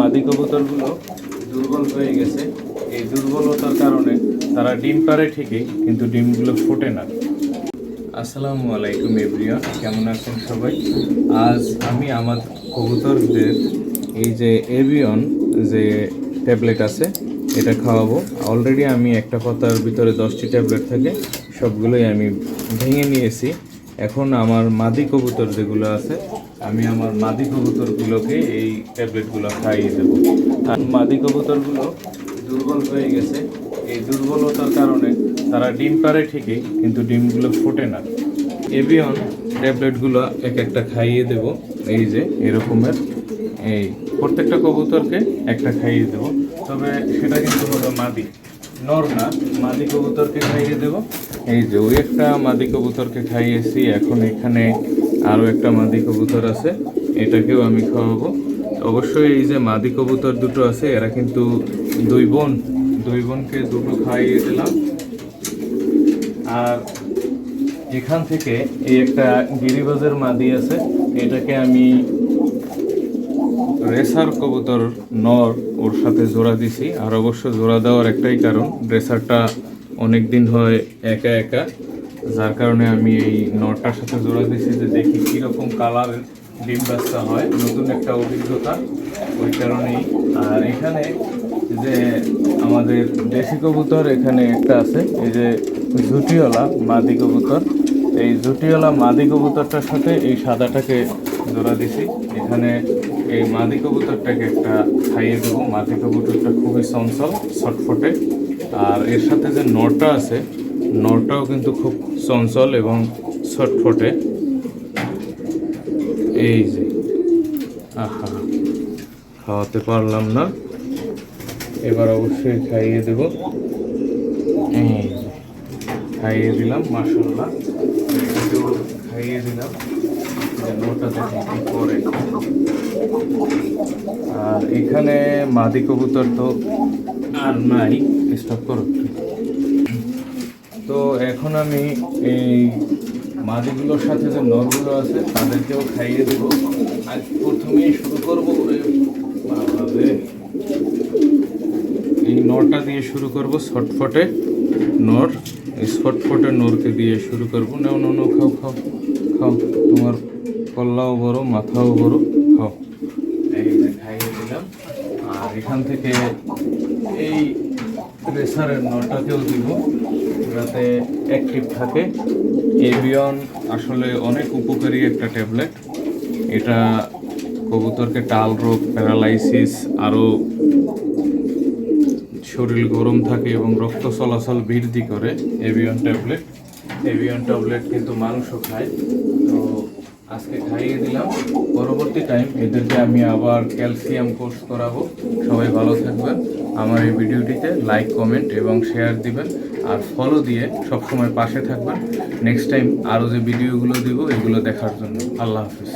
মাদি কবুতরগুলো দুর্বল হয়ে গেছে। এই দুর্বলতার কারণে তারা ডিম পারে ঠিকই, কিন্তু ডিমগুলো ফোটে না। আসসালামু আলাইকুম, এভরিওয়ান। কেমন আছেন সবাই? আজ আমি আমার কবুতরদের এই যে এভিয়ন যে ট্যাবলেট আছে, এটা খাওয়াবো। অলরেডি আমি একটা পাতার ভিতরে দশটি ট্যাবলেট থাকে, সবগুলোই আমি ভেঙে নিয়েছি। এখন আমার মাদি কবুতর যেগুলো আছে, আমি আমার মাদি কবুতরগুলোকে এই ট্যাবলেটগুলো খাইয়ে দেবো। আর মাদি কবুতরগুলো দুর্বল হয়ে গেছে। এই দুর্বলতার কারণে তারা ডিম পারে ঠিকই, কিন্তু ডিমগুলো ফোটে না। এভিয়ন ট্যাবলেটগুলো এক একটা খাইয়ে দেব। এই যে এরকমের এই প্রত্যেকটা কবুতরকে একটা খাইয়ে দেব। তবে সেটা কিন্তু হলো মাদি। নর না, মাদি কবুতরকে খাইয়ে দেব। এই যে, ওই একটা মাদি কবুতরকে খাইয়েছি, এখন এখানে আরও একটা মাদি কবুতর আছে, এটাকেও আমি খাওয়াবো। অবশ্যই এই যে মাদি কবুতর দুটো আছে, এরা কিন্তু দুই বোন, দুই বোনকে দুটো খাইয়ে দিলাম। আর এখান থেকে এই একটা গিরিবাজের মাদি আছে, এটাকে আমি রেসার কবুতর নর ওর সাথে জোড়া দিছি, আর অবশ্য জোড়া দেওয়ার একটাই কারণ, রেসারটা অনেক দিন হয় একা একা, যার কারণে আমি এই নরটার সাথে জোড়া দিয়েছি যে দেখি কীরকম কালারের ডিম বাচ্চা হয়, নতুন একটা অভিজ্ঞতা ওই কারণেই। আর এখানে যে আমাদের দেশি কবুতর এখানে একটা আছে, এই যে জুটিওয়ালা মাদি কবুতর। এই জুটিওয়ালা মাদি কবুতরটার সাথে এই সাদাটাকে জোড়া দিছি। এখানে এই মাদি কবুতরটাকে একটা খাইয়ে দেবো। মাদি কবুতরটা খুবই চঞ্চল, ছটফটে। আর এর সাথে যে নরটা আছে নরটাও কিন্তু খুব চঞ্চল এবং ছটফটে। এই যে, আহা, খাওয়াতে পারলাম না। এবার অবশ্যই খাইয়ে দেব। এই খাইয়ে দিলাম মাসাল্লাহ খাইয়ে দিলাম। নোটা আর এখানে মাদি কবুতর তো আর নাই স্টপ করো। তো এখন আমি এই মাদিগুলোর সাথে যে নরগুলো আছে, তাদেরকেও খাইয়ে দেবো। আজ প্রথমেই শুরু করব। এই নরটা দিয়ে শুরু করব ছটফটে। নর এই ছটফটে নরকে দিয়ে শুরু করব। নাও নাও নাও, খাও খাও খাও। তোমার কল্লাও বড় মাথাও বড় খাও। খাইয়ে দিলাম। আর এখান থেকে এই প্রেসারের নটাকেও দিব, যাতে অ্যাক্টিভ থাকে। এভিয়ন আসলে অনেক উপকারী একটা ট্যাবলেট। এটা কবুতরকে টাল রোগ, প্যারালাইসিস, আরও শরীর গরম থাকে এবং রক্ত চলাচল বৃদ্ধি করে এভিয়ন ট্যাবলেট এভিয়ন ট্যাবলেট কিন্তু মানুষও খায়। তো আজকে খাইয়ে দিলাম। পরবর্তী টাইম এদেরকে আমি আবার ক্যালসিয়াম কোর্স করাবো। সবাই ভালো থাকবেন। আমার এই ভিডিওটিতে লাইক কমেন্ট এবং শেয়ার দিবেন। আর ফলো দিয়ে সবসময় পাশে থাকবেন। নেক্সট টাইম আরও যে ভিডিওগুলো দিব, এগুলো দেখার জন্য। আল্লাহ হাফিজ।